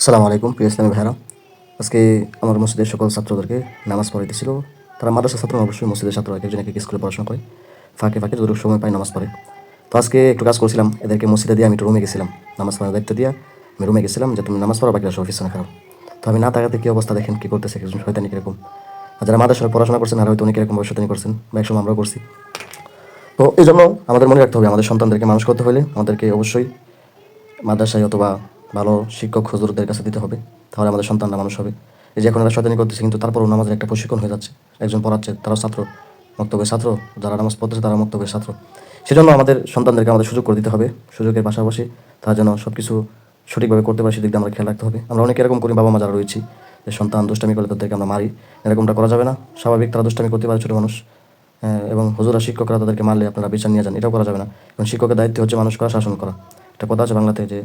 আসসালামু আলাইকুম, প্রিয় ইসলামী ভাইরা আজকে আমার মসজিদের সকল ছাত্রদেরকে নামাজ পড়াইতেছিল তারা মাদ্রাসা ছাত্র অবশ্যই মসজিদের ছাত্র এক একজন এক এক স্কুলে পড়াশোনা করে, ফাঁকে ফাঁকে যতটুকু সময় পাই নামাজ পড়ে। তো আজকে একটু কাজ করছিলাম, এদেরকে মসজিদে দিয়ে আমি একটু রুমে গেছিলাম। নামাজ পড়ার দায়িত্ব দিয়ে আমি রুমে গেছিলাম যে, তুমি নামাজ পড়া সব অফিস না খারাপ। তো আমি না তাকাতে কী অবস্থা দেখেন, কী করতেছে, একজন শয়তানি কীরকম? আর যারা মাদ্রাসায় পড়াশোনা করছেন আর হয়তো অনেক এরকম শয়তানি করছেন, বা একসময় আমরাও করছি। তো এই জন্য আমাদের মনে রাখতে হবে, আমাদের সন্তানদেরকে মানুষ করতে হলে আমাদেরকে অবশ্যই মাদ্রাসায় অথবা ভালো শিক্ষক হুজুরদের কাছে দিতে হবে, তাহলে আমাদের সন্তানরা মানুষ হবে। এই যে এখন এরা শয়তানি করতেছে, কিন্তু তারপরও নামাজের একটা প্রশিক্ষণ হয়ে যাচ্ছে। একজন পড়াচ্ছে তারা ছাত্র, মক্তবের ছাত্র, যারা নামাজ পড়তেছে তারা মক্তবের ছাত্র। সেজন্য আমাদের সন্তানদেরকে আমাদের সুযোগ করে দিতে হবে, সুযোগের পাশাপাশি তারা যেন সব কিছু সঠিকভাবে করতে পারে, সেদিকে আমরা খেয়াল রাখতে হবে। আমরা অনেক এরকম করি বাবা মা যারা রয়েছি, যে সন্তান দুষ্টামি করলে তাদেরকে আমরা মারি, এরকমটা করা যাবে না। স্বাভাবিক তারা দুষ্টামি করতে পারে, ছোটো মানুষ। এবং হুজুরা, শিক্ষকরা তাদেরকে মারলে আপনারা বিচার নিয়ে যান, এটাও করা যাবে না। এবং শিক্ষকের দায়িত্ব হচ্ছে মানুষ করা, শাসন করা। একটা কথা আছে বাংলাতে যে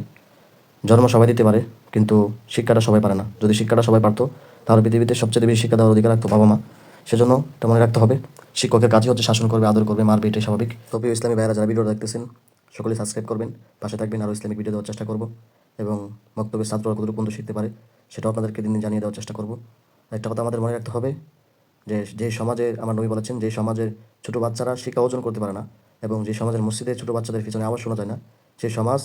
জন্ম সবাই দিতে পারে, কিন্তু শিক্ষাটা সবাই পারে না। যদি শিক্ষাটা সবাই পারতো, তাহলে পৃথিবীতে সবচেয়ে বেশি শিক্ষা দেওয়ার অধিকার রাখতো বাবা মা। সেজন্য এটা মনে রাখতে হবে, শিক্ষকের কাজই হচ্ছে শাসন করবে, আদর করবে, মারবে, এটাই স্বাভাবিক। তো প্রিয় ইসলামী ভাইয়েরা যারা ভিডিও দেখতেছেন সকলে সাবস্ক্রাইব করবেন, পাশে থাকবেন, আরও ইসলামিক ভিডিও দেওয়ার চেষ্টা করব। এবং বক্তব্যের ছাত্ররা কতটুকু পর্যন্ত শিখতে পারে, সেটাও আপনাদেরকে দিন জানিয়ে দেওয়ার চেষ্টা করব। একটা কথা আমাদের মনে রাখতে হবে, যে যে সমাজে আমার নবী বলেছেন, যে সমাজের ছোটো বাচ্চারা শিক্ষা অর্জন করতে পারে না, এবং যে সমাজের মসজিদে ছোটো বাচ্চাদের পিছনে আওয়াজ শোনা যায় না সেই সমাজ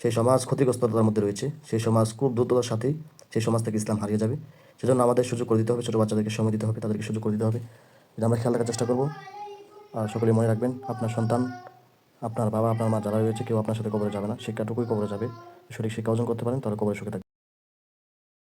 সেই সমাজ ক্ষতিগ্রস্ততার মধ্যে রয়েছে, সেই সমাজ খুব দ্রুততার সাথেই সেই সমাজ থেকে ইসলাম হারিয়ে যাবে। সেজন্য আমাদের সুযোগ করে দিতে হবে, ছোটো বাচ্চাদেরকে সময় দিতে হবে, তাদেরকে সুযোগ করে দিতে হবে। এটা আমরা খেয়াল রাখার চেষ্টা করব। আর সকলে মনে রাখবেন, আপনার সন্তান, আপনার বাবা, আপনার মা যারা রয়েছে, কেউ আপনার সাথে কবরে যাবে না। শিক্ষাটুকুই কবরে যাবে। সঠিক শিক্ষা অর্জন করতে পারেন তাহলে কবরে সুখে থাকবে।